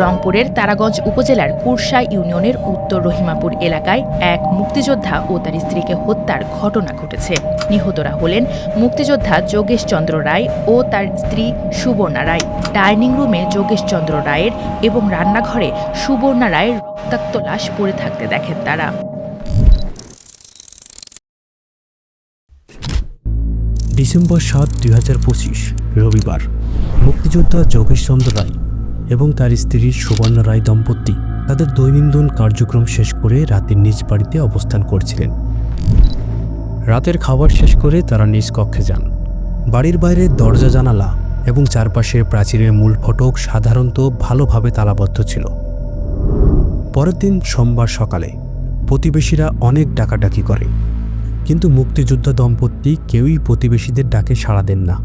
রংপুরের তারাগঞ্জ উপজেলার কুরসা ইউনিয়নের উত্তর রহিমাপুর এলাকায় এক মুক্তিযোদ্ধা ও তার স্ত্রীকে হত্যার ঘটনা ঘটেছে। নিহতরা হলেন মুক্তিযোদ্ধা যোগেশ চন্দ্র রায় ও তার স্ত্রী সুবর্ণা রায়। ডাইনিং রুমে যোগেশ চন্দ্র রায়ের এবং রান্নাঘরে সুবর্ণা রায়ের রক্তাক্ত লাশ পড়ে থাকতে দেখেন তারা। ডিসেম্বর সাত, দুই রবিবার। মুক্তিযোদ্ধা যোগেশচন্দ্র রায় এবং তার স্ত্রী সুবর্ণ রায় দম্পতি তাদের দৈনন্দিন কার্যক্রম শেষ করে রাতের নিজ বাড়িতে অবস্থান করছিলেন। রাতের খাবার শেষ করে তারা নিজ কক্ষে যান। বাড়ির বাইরে দরজা, জানালা এবং চারপাশের প্রাচীরের মূল ফটক সাধারণত ভালোভাবে তালাবদ্ধ ছিল। পরের দিন সোমবার সকালে প্রতিবেশীরা অনেক ডাকাডাকি করে, কিন্তু মুক্তিযোদ্ধা দম্পতি কেউই প্রতিবেশীদের ডাকে সাড়া দেন না।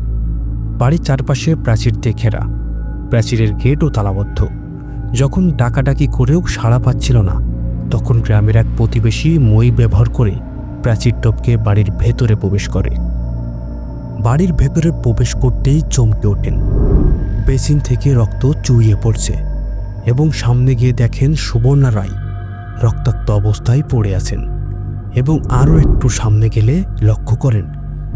বাড়ির চারপাশে প্রাচীর দিয়ে ঘেরা প্রাচীরের গেটও তালাবদ্ধ। যখন ডাকাডাকি করেও সাড়া পাচ্ছিল না, তখন গ্রামের এক প্রতিবেশী মই ব্যবহার করে প্রাচীর টপকে বাড়ির ভেতরে প্রবেশ করে। বাড়ির ভেতরে প্রবেশ করতেই চমকে ওঠেন। বেসিন থেকে রক্ত চুইয়ে পড়ছে এবং সামনে গিয়ে দেখেন সুবর্ণা রায় রক্তাক্ত অবস্থায় পড়ে আছেন এবং আরও একটু সামনে গেলে লক্ষ্য করেন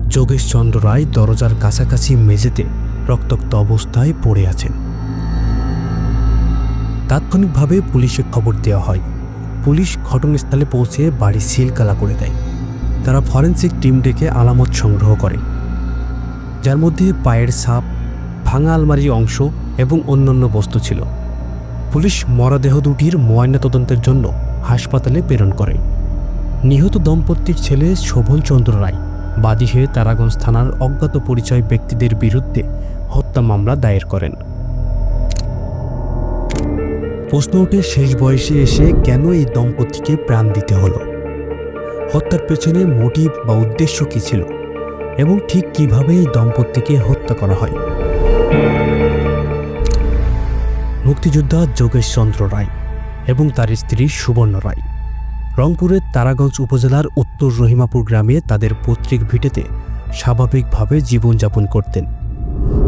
যোগেশচন্দ্র রায় দরজার কাছাকাছি মেঝেতে রক্তাক্ত অবস্থায় পড়ে আছেন। তাৎক্ষণিকভাবে পুলিশে খবর দেওয়া হয়। পুলিশ ঘটনাস্থলে পৌঁছে বাড়ি সিলকালা করে দেয়। তারা ফরেন্সিক টিম ডেকে আলামত সংগ্রহ করে। যার মধ্যে পায়ের ছাপ, ভাঙা আলমারির অংশ এবং অন্যান্য বস্তু ছিল। পুলিশ মরদেহ দুটির ময়নাতদন্তের জন্য হাসপাতালে প্রেরণ করে। নিহত দম্পতির ছেলে শোভনচন্দ্র রায়, বাদী হয়ে তারাগঞ্জ থানার অজ্ঞাত পরিচয় ব্যক্তিদের বিরুদ্ধে হত্যা মামলা দায়ের করেন। প্রশ্ন ওঠে, শেষ বয়সে এসে কেন এই দম্পতিকে প্রাণ দিতে হলো? হত্যার পেছনে মোটিভ বা উদ্দেশ্য কী ছিল? এবং ঠিক কীভাবে এই দম্পতিকে হত্যা করা হয়? মুক্তিযোদ্ধা যোগেশ চন্দ্র রায় এবং তার স্ত্রী সুবর্ণ রায়। রংপুরের তারাগঞ্জ উপজেলার উত্তর রহিমাপুর গ্রামে তাদের পৈতৃক ভিটেতে স্বাভাবিকভাবে জীবনযাপন করতেন।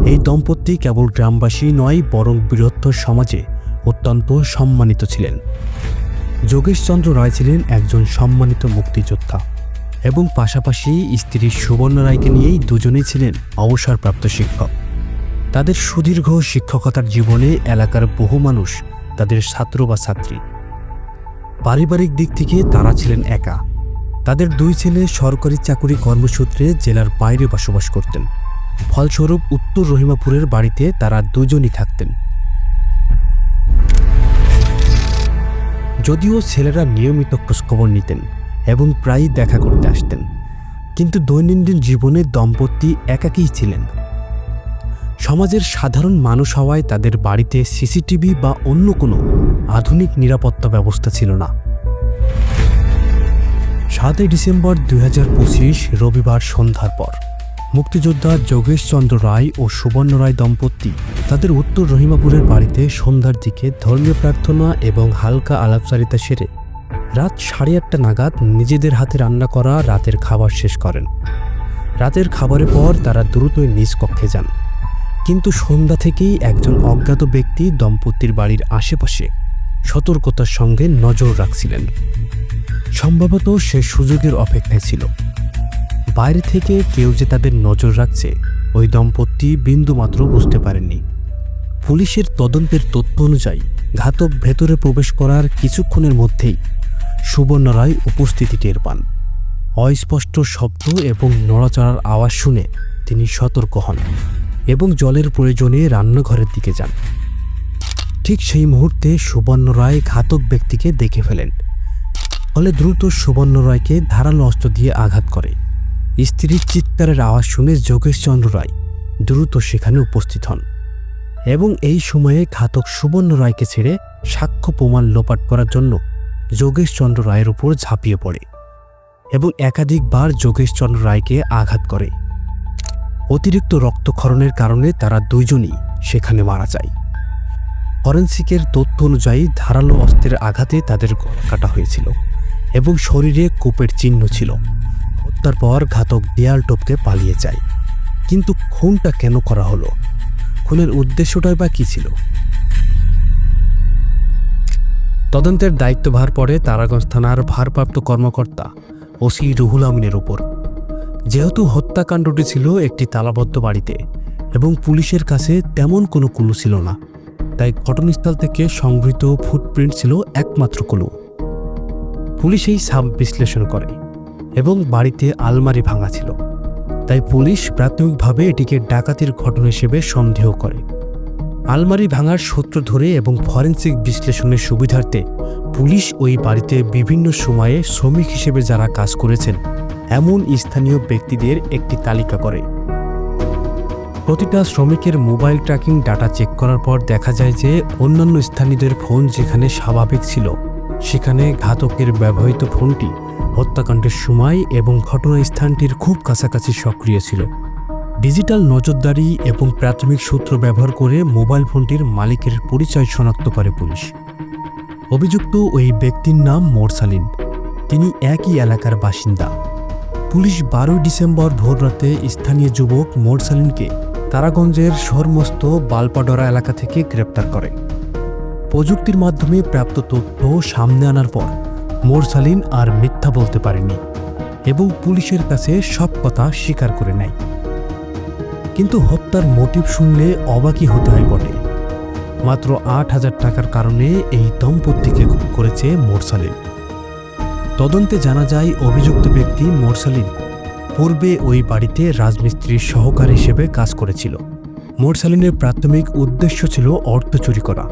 এই দম্পতি কেবল গ্রামবাসী নয়, বরং বৃহত্তর সমাজে অত্যন্ত সম্মানিত ছিলেন। যোগেশচন্দ্র রায় ছিলেন একজন সম্মানিত মুক্তিযোদ্ধা এবং পাশাপাশি স্ত্রী সুবর্ণ রায়কে নিয়েই দুজনেই ছিলেন অবসরপ্রাপ্ত শিক্ষক। তাদের সুদীর্ঘ শিক্ষকতার জীবনে এলাকার বহু মানুষ তাদের ছাত্র বা ছাত্রী। পারিবারিক দিক থেকে তারা ছিলেন একা। তাদের দুই ছেলে সরকারি চাকুরি কর্মসূত্রে জেলার বাইরে বসবাস করতেন। ফলস্বরূপ উত্তর রহিমাপুরের বাড়িতে তারা দুজনই থাকতেন। যদিও ছেলেরা নিয়মিত খোঁজখবর নিতেন এবং প্রায়ই দেখা করতে আসতেন, কিন্তু দৈনন্দিন জীবনে দম্পতি একাকী ছিলেন। সমাজের সাধারণ মানুষ হওয়ায় তাদের বাড়িতে সিসিটিভি বা অন্য কোনো আধুনিক নিরাপত্তা ব্যবস্থা ছিল না। সাতই ডিসেম্বর দুই হাজার পঁচিশ রবিবার সন্ধ্যার পর মুক্তিযোদ্ধা যোগেশ চন্দ্র রায় ও সুবর্ণ রায় দম্পতি তাদের উত্তর রহিমাপুরের বাড়িতে সন্ধ্যার দিকে ধর্মীয় প্রার্থনা এবং হালকা আলাপচারিতা সেরে রাত সাড়ে আটটা নাগাদ নিজেদের হাতে রান্না করা রাতের খাবার শেষ করেন। রাতের খাবারের পর তারা দ্রুতই নিজ কক্ষে যান। কিন্তু সন্ধ্যা থেকেই একজন অজ্ঞাত ব্যক্তি দম্পতির বাড়ির আশেপাশে সতর্কতার সঙ্গে নজর রাখছিলেন। সম্ভবত সে সুযোগের অপেক্ষায় ছিল। বাইরে থেকে কেউ যে তাদের নজর রাখছে, ওই দম্পতি বিন্দুমাত্র বুঝতে পারেননি। পুলিশের তদন্তের তথ্য অনুযায়ী ঘাতক ভেতরে প্রবেশ করার কিছুক্ষণের মধ্যেই সুবর্ণ রায় উপস্থিতি টের পান। অস্পষ্ট শব্দ এবং নড়াচড়ার আওয়াজ শুনে তিনি সতর্ক হন এবং জলের প্রয়োজনে রান্নাঘরের দিকে যান। ঠিক সেই মুহূর্তে সুবর্ণ রায় ঘাতক ব্যক্তিকে দেখে ফেলেন। ফলে দ্রুত সুবর্ণ রায়কে ধারালো অস্ত্র দিয়ে আঘাত করে। স্ত্রীর চিৎকারের আওয়াজ শুনে যোগেশচন্দ্র রায় দ্রুত সেখানে উপস্থিত হন এবং এই সময়ে ঘাতক সুবর্ণ রায়কে ছেড়ে সাক্ষ্য প্রমাণ লোপাট করার জন্য যোগেশচন্দ্র রায়ের উপর ঝাঁপিয়ে পড়ে এবং একাধিকবার যোগেশচন্দ্র রায়কে আঘাত করে। অতিরিক্ত রক্তক্ষরণের কারণে তারা দুইজনই সেখানে মারা যায়। ফরেন্সিকের তথ্য অনুযায়ী ধারালো অস্ত্রের আঘাতে তাদের গলা কাটা হয়েছিল এবং শরীরে কূপের চিহ্ন ছিল। হত্যার পর ঘাতক দেয়াল টপকে পালিয়ে যায়। কিন্তু খুনটা কেন করা হলো? খুনের উদ্দেশ্যটাই বা কী ছিল? তদন্তের দায়িত্বভার পড়ে তারাগঞ্জ থানার ভারপ্রাপ্ত কর্মকর্তা ওসি রুহুল আমিনের ওপর যেহেতু হত্যাকাণ্ডটি ছিল একটি তালাবদ্ধ বাড়িতে এবং পুলিশের কাছে তেমন কোনো কুলু ছিল না, তাই ঘটনাস্থল থেকে সংগৃহীত ফুটপ্রিন্ট ছিল একমাত্র কুলু। পুলিশ এই সাব বিশ্লেষণ করে। এবং বাড়িতে আলমারি ভাঙা ছিল। তাই পুলিশ প্রাথমিকভাবে এটিকে ডাকাতির ঘটনা হিসেবে সন্দেহ করে। আলমারি ভাঙার সূত্র ধরে এবং ফরেন্সিক বিশ্লেষণের সুবিধার্থে পুলিশ ওই বাড়িতে বিভিন্ন সময়ে শ্রমিক হিসেবে যারা কাজ করেছেন, এমন স্থানীয় ব্যক্তিদের একটি তালিকা করে। প্রতিটা শ্রমিকের মোবাইল ট্র্যাকিং ডাটা চেক করার পর দেখা যায় যে অন্যান্য স্থানীয়দের ফোন যেখানে স্বাভাবিক ছিল, সেখানে ঘাতকের ব্যবহৃত ফোনটি হত্যাকাণ্ডের সময় এবং ঘটনাস্থানটির খুব কাছাকাছি সক্রিয় ছিল। ডিজিটাল নজরদারি এবং প্রাথমিক সূত্র ব্যবহার করে মোবাইল ফোনটির মালিকের পরিচয় শনাক্ত করে পুলিশ। অভিযুক্ত ওই ব্যক্তির নাম মোরসালিন। তিনি একই এলাকার বাসিন্দা। পুলিশ বারোই ডিসেম্বর ভোররাতে স্থানীয় যুবক মোরসালিনকে তারাগঞ্জের শহরমস্ত বালপাডরা এলাকা থেকে গ্রেপ্তার করে। প্রযুক্তির মাধ্যমে প্রাপ্ত তথ্য সামনে আনার পর মোরসালিন আর মিথ্যা বলতে পারেনি এবং পুলিশের কাছে সব কথা স্বীকার করে নেয়। কিন্তু হত্যার মোটিভ শুনলে অবাকই হতে হয় বটে। মাত্র আট হাজার টাকার কারণে এই দম্পতিকে করেছে মোরসালিন। তদন্তে জানা যায়, অভিযুক্ত ব্যক্তি মোরসালিন পূর্বে ওই বাড়িতে রাজমিস্ত্রির সহকারী হিসেবে কাজ করেছিল। মোরসালিনের প্রাথমিক উদ্দেশ্য ছিল অর্থ চুরি করা।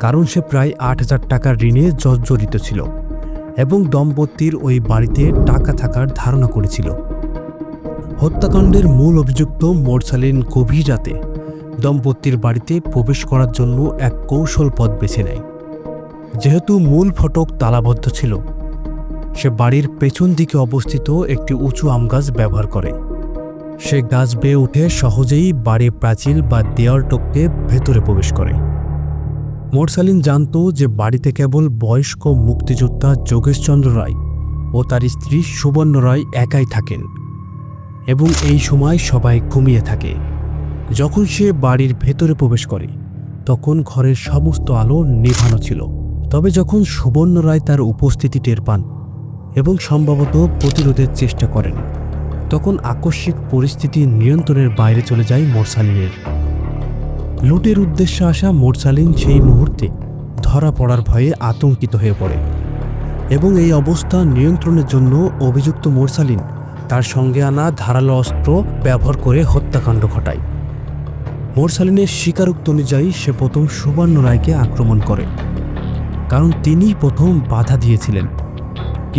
কারণ সে প্রায় আট হাজার টাকার ঋণে জর্জরিত ছিল। এবং দম্পতির ওই বাড়িতে টাকা থাকার ধারণা করেছিল। হত্যাকাণ্ডের মূল অভিযুক্ত মোরসালিন গভীর রাতে দম্পতির বাড়িতে প্রবেশ করার জন্য এক কৌশল পথ বেছে নেয়। যেহেতু মূল ফটক তালাবদ্ধ ছিল, সে বাড়ির পেছন দিকে অবস্থিত একটি উঁচু আম গাছ ব্যবহার করে। সে গাছ বেয়ে উঠে সহজেই বাড়ির প্রাচীর বা দেওয়াল টপকে ভেতরে প্রবেশ করে। মোরসালিন জানত যে বাড়িতে কেবল বয়স্ক মুক্তিযোদ্ধা যোগেশচন্দ্র রায় ও তার স্ত্রী সুবর্ণ রায় একাই থাকেন এবং এই সময় সবাই ঘুমিয়ে থাকে। যখন সে বাড়ির ভেতরে প্রবেশ করে, তখন ঘরের সমস্ত আলো নেভানো ছিল। তবে যখন সুবর্ণ রায় তার উপস্থিতি টের পান এবং সম্ভবত প্রতিরোধের চেষ্টা করেন, তখন আকস্মিক পরিস্থিতি নিয়ন্ত্রণের বাইরে চলে যায় মোরসালিনের। লুটের উদ্দেশ্যে আসা মোরসালিন সেই মুহূর্তে ধরা পড়ার ভয়ে আতঙ্কিত হয়ে পড়ে এবং এই অবস্থা নিয়ন্ত্রণের জন্য অভিযুক্ত মোরসালিন তার সঙ্গে আনা ধারালো অস্ত্র ব্যবহার করে হত্যাকাণ্ড ঘটায়। মোরসালিনের স্বীকারোক্ত অনুযায়ী সে প্রথম সুবর্ণ রায়কে আক্রমণ করে, কারণ তিনিই প্রথম বাধা দিয়েছিলেন।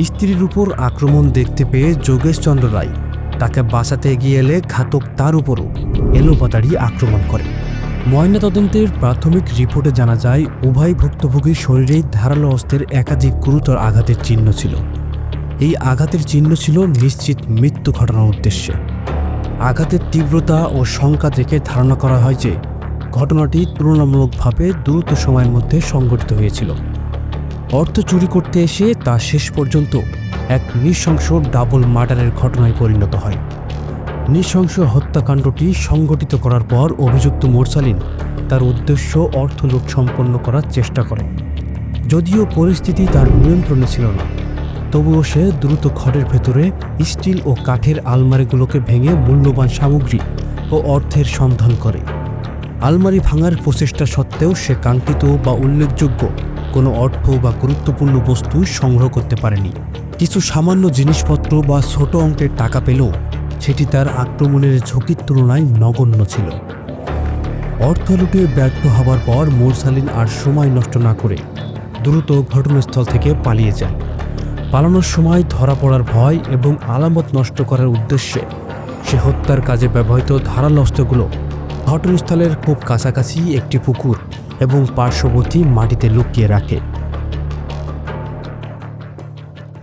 স্ত্রীর উপর আক্রমণ দেখতে পেয়ে যোগেশচন্দ্র রায় তাকে বাঁচাতে এগিয়ে এলে ঘাতক তার উপরও এলোপাতাড়ি আক্রমণ করে। ময়নাতদন্তের প্রাথমিক রিপোর্টে জানা যায়, উভয় ভুক্তভোগীর শরীরে ধারালো অস্ত্রের একাধিক গুরুতর আঘাতের চিহ্ন ছিল। এই আঘাতের চিহ্ন ছিল নিশ্চিত মৃত্যু ঘটানোর উদ্দেশ্যে। আঘাতের তীব্রতা ও সংখ্যা দেখে ধারণা করা হয় যে, ঘটনাটি তুলনামূলকভাবে দ্রুত সময়ের মধ্যে সংঘটিত হয়েছিল। অর্থ চুরি করতে এসে তা শেষ পর্যন্ত এক নৃশংস ডাবল মার্ডারের ঘটনায় পরিণত হয়। নৃশংস হত্যাকাণ্ডটি সংগঠিত করার পর অভিযুক্ত মোরসালিন তার উদ্দেশ্য অর্থ লুট সম্পন্ন করার চেষ্টা করে। যদিও পরিস্থিতি তার নিয়ন্ত্রণে ছিল না, তবুও সে দ্রুত ঘরের ভেতরে স্টিল ও কাঠের আলমারিগুলোকে ভেঙে মূল্যবান সামগ্রী ও অর্থের সন্ধান করে। আলমারি ভাঙার প্রচেষ্টা সত্ত্বেও সে কাঙ্ক্ষিত বা উল্লেখযোগ্য কোনো অর্থ বা গুরুত্বপূর্ণ বস্তু সংগ্রহ করতে পারেনি। কিছু সামান্য জিনিসপত্র বা ছোট অঙ্কের টাকা পেলেও সেটি তার আক্রমণের ঝুঁকির তুলনায় নগণ্য ছিল। অর্থ লুটে ব্যর্থ হবার পর মোরসালিন আর সময় নষ্ট না করে দ্রুত ঘটনাস্থল থেকে পালিয়ে যায়। পালানোর সময় ধরা পড়ার ভয় এবং আলামত নষ্ট করার উদ্দেশ্যে সে হত্যার কাজে ব্যবহৃত ধারালো অস্ত্রগুলো ঘটনাস্থলের খুব কাছাকাছি একটি পুকুর এবং পার্শ্ববর্তী মাটিতে লুকিয়ে রাখে।